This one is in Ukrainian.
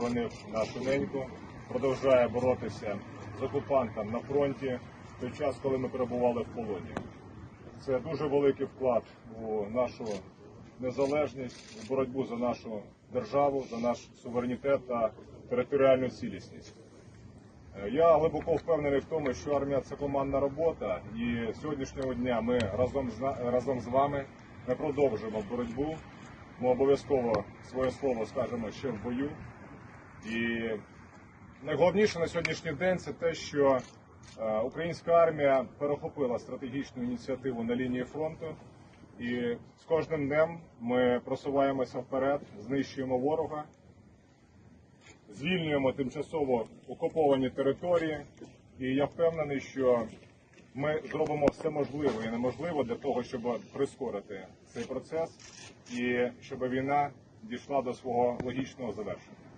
боронив нашу неньку, продовжує боротися з окупантом на фронті в той час, коли ми перебували в полоні. Це дуже великий вклад у нашу незалежність, у боротьбу за нашу державу, за наш суверенітет та територіальну цілісність. Е, Я глибоко впевнений в тому, що армія це командна робота, і сьогоднішнього дня ми разом з разом з вами ми продовжуємо боротьбу. Ми обов'язково своє слово скажемо ще в бою. І найголовніше на сьогоднішній день це те, що е, українська армія перехопила стратегічну ініціативу на лінії фронту. І з кожним днем ми просуваємося вперед, знищуємо ворога, звільнюємо тимчасово окуповані території. І я впевнений, що ми зробимо все можливе і неможливе для того, щоб прискорити цей процес і щоб війна дійшла до свого логічного завершення.